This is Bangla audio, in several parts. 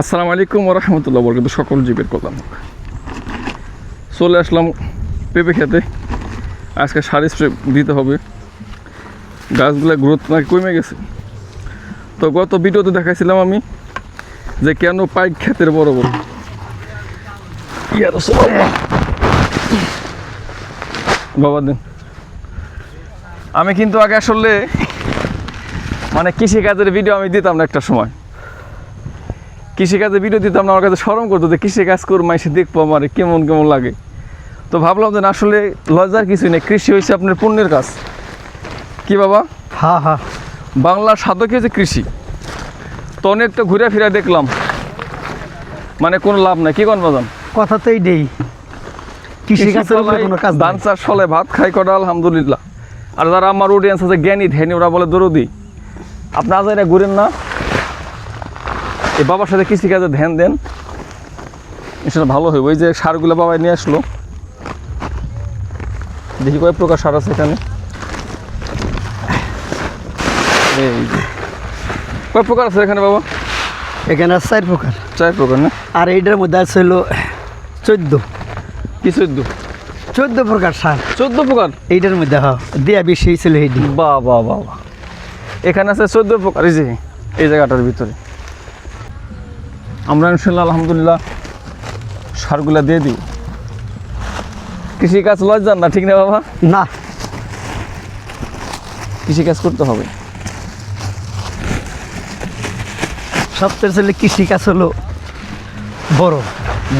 আসসালামু আলাইকুম রহমতুল্লাহ, বরকত, সকল জীবের হোক। চলে আসলাম পেঁপে খেতে। আজকে সার স্প্রে দিতে হবে। গাছগুলো গ্রোথ নাকি কমে গেছে। তো গত ভিডিওতে দেখাইছিলাম আমি যে কেন পাইক ক্ষেতের বড় বড়। বাবা দিন। আমি কিন্তু আগে আসলে মানে কৃষিকাজের ভিডিও আমি দিতাম না একটা সময়। কৃষিকাজে ভিডিও দিতাম না আমার কাছে স্মরণ করতো যে কৃষিকাজ করব এসে দেখব আমার কেমন কেমন লাগে। তো ভাবলাম যে না, আসলে লজ্জার কিছুই নেই কৃষি হয়েছে আপনার পুণ্যের কাজ। কি বাবা? হ্যাঁ হ্যাঁ বাংলার সাধকীয় যে কৃষি। তো অনেকটা ঘুরে ফিরে দেখলাম। মানে কোনো লাভ নাই কি কোন বাজান? কথা তো এইটাই। কৃষিকাজের কোনো কাজ ধান চাষ ফলে ভাত খাই করা আলহামদুলিল্লাহ। আর যারা আমার অডিয়েন্স আছে জ্ঞানী ধ্যানী ওরা বলে দরদি। আপনি আজ ঘুরেন না? এই বাবার সাথে কৃষিকাজে ধ্যান দেন। সেটা ভালো হবে ওই যে সারগুলো বাবাই নিয়ে আসলো। দেখি কয়েক প্রকার সার আছে এখানে। এই যে। কয় প্রকার আছে এখানে বাবা? এখানে আছে চার প্রকার। চার প্রকার না? আর এইটার মধ্যে আছে হলো চোদ্দ। কি চোদ্দ? চোদ্দ প্রকার সার। চোদ্দ প্রকার? এইটার মধ্যে হ্যাঁ দেয়া বেশি হয়েছিল এইটি। বা বাহ বাহ। এখানে আছে চোদ্দ প্রকার। এই যে এই জায়গাটার ভিতরে। আমরা ইনশাল্লাহ আলহামদুলিল্লাহ সারগুলা দিয়ে দিই। কৃষিকাজ লজ্জান না ঠিক না বাবা? না। কৃষিকাজ করতে হবে। সবচেয়ে ছেলে কৃষিকাজ হলো বড়।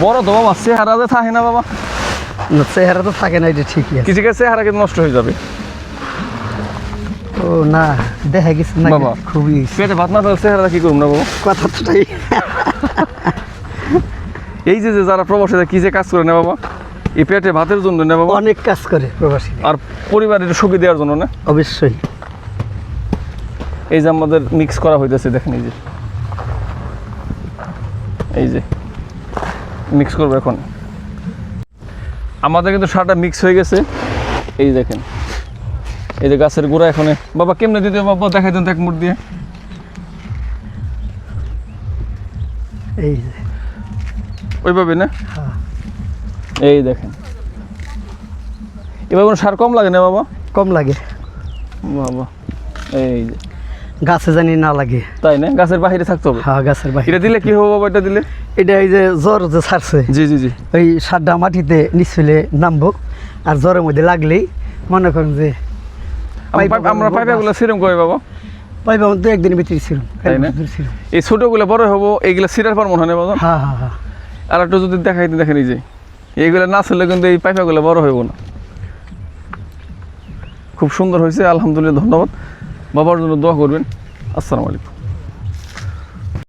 বড় তো বাবা চেহারা যে থাকে না বাবা। না, চেহারা তো থাকে না এটা ঠিকই কৃষিকাজ চেহারা কিন্তু নষ্ট হয়ে যাবে। ও না দেখা গেছে না বাবা। খুবই। পেটে ভাত না থাকলে চেহারা কি করুন না বাবা? কথা তো তাই। এই যে যে যারা প্রবাসীরা কি যে কাজ করে না বাবা? এই পেটে ভাতের জন্য না বাবা? অনেক কাজ করে প্রবাসী। আর পরিবারের সুখী দেওয়ার জন্য না? অবশ্যই। এই যে আমাদের মিক্স করা হইতেছে দেখেন এই যে। এই যে মিক্স করব এখন। আমাদের কিন্তু সারটা মিক্স হয়ে গেছে। এই দেখেন। এই যে গাছের গোড়া এখানে বাবা কেমনে দিতে বাবা দেখাই দেন এক মুঠ দিয়ে। এই ওইভাবে না? হ্যাঁ। এই দেখেন। এবার কোনো সার কম লাগে না বাবা? কম লাগে। বাবা এই যে। গাছে জানি না লাগে। তাই না? গাছের বাহিরে থাকতে হবে। হ্যাঁ গাছের বাইরে এটা দিলে কি হবে। বাবা এটা দিলে? এটা এই যে জ্বর যে ছাড়ছে জি জি জি। ওই সারটা মাটিতে নিচলে নামবো। আর জ্বরের মধ্যে লাগলেই মনে করেন যে আমরা পাইপা পাইপ- পাইপাগুলো সিরম করে পাবো? পাইবা দু একদিনের ভিতরে ছিল তাই না? ছিল এই ছোটগুলো বড় হব এইগুলো সিরার পর মনে হয় না বাবা? হ্যাঁ হ্যাঁ হ্যাঁ। আর একটু যদি দেখাই দেখেন এই যে। এইগুলো না ছিল কিন্তু এই পাইপাগুলো বড় হইব না। খুব সুন্দর হয়েছে আলহামদুলিল্লাহ ধন্যবাদ। বাবার জন্য দোয়া করবেন। আসসালামু আলাইকুম।